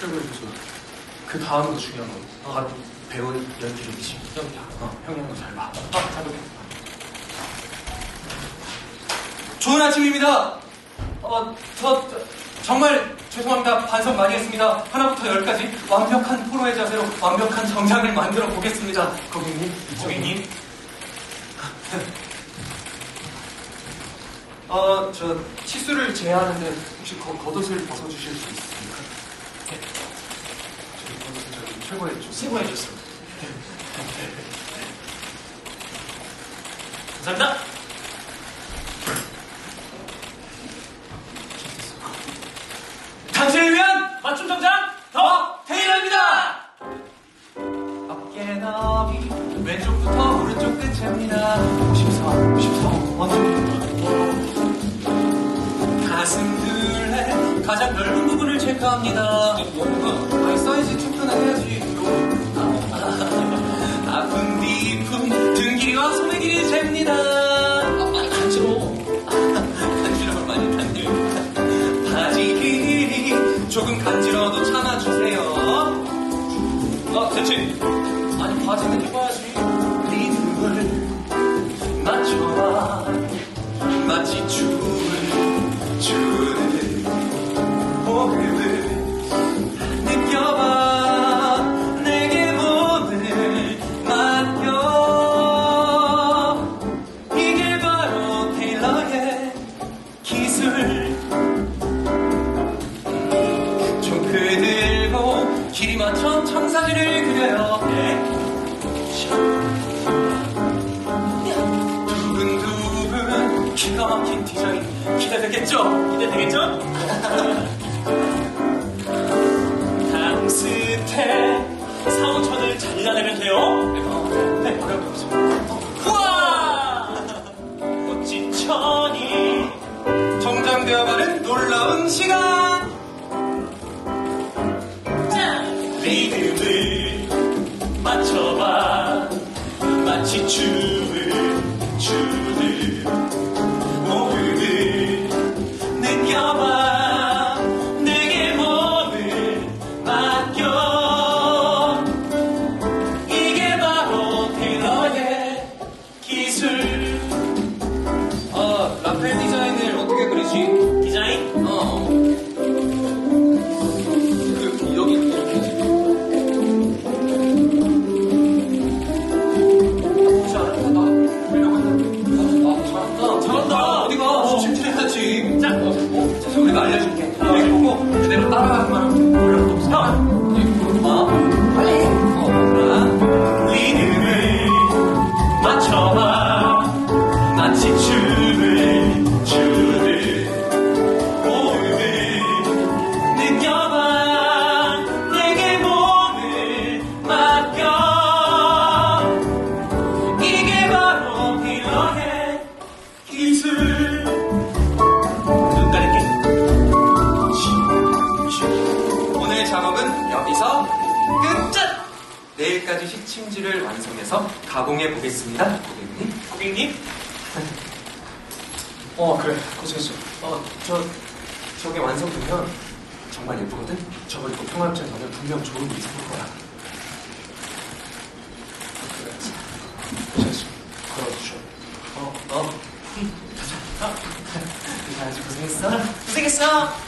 최고해줘서 그 다음도 중요한 거 바로 배우 연기력이지 어, 한거 잘 봐. 아, 잘 볼게. 좋은 아침입니다. 어, 저, 저, 정말 죄송합니다. 반성 많이 했습니다. 하나부터 열까지 완벽한 프로의 자세로 완벽한 정장을 만들어 보겠습니다. 고객님, 고객님. 어, 저 치수를 제하는데 혹시 거, 겉옷을 벗어주실 수 있습니까? 네. 저기 겉옷을 저기 최고해 줬 최고해 줬어. 감사합니다. 당신을 위한 맞춤 정장 더 테일러입니다. 어깨 너비 왼쪽부터 오른쪽 끝입니다 54, 54 완전 가슴 둘레 가장 넓은 부분을 체크합니다. 아니 사이즈 체크는 해야지. 아픈 뒤품 등 길이와 소매 길이 잽니다. 조금 간지러워도 참아주세요. 아, 대체. 아니, 바지는 입어야지. 길이 맞춰 청사진을 그려요 네. 두근두근 기가 막힌 디자인 기대되겠죠? 기대되겠죠? 당스테 사오천을 잘라내면 돼요. 네, 어려워서 우와! 멋진 천이 정장되어가는 놀라운 시간 리듬을 맞춰봐. 마치 춤을 추듯 호흡을 느껴봐 내게 몸을 맡겨 침 내일까지 식침지를 완성해서 가공해 보겠습니다. 고객님. 고객님 어, 그래. 고생했어. 어, 저, 저게 완성되면 정말 예쁘거든? 저걸 입고 통합장 가면 분명 좋은 게 있을 거야. 그래. 고생했어. 걸어주셔. 어, 어. 가자. 어. 아주 고생했어. 고생했어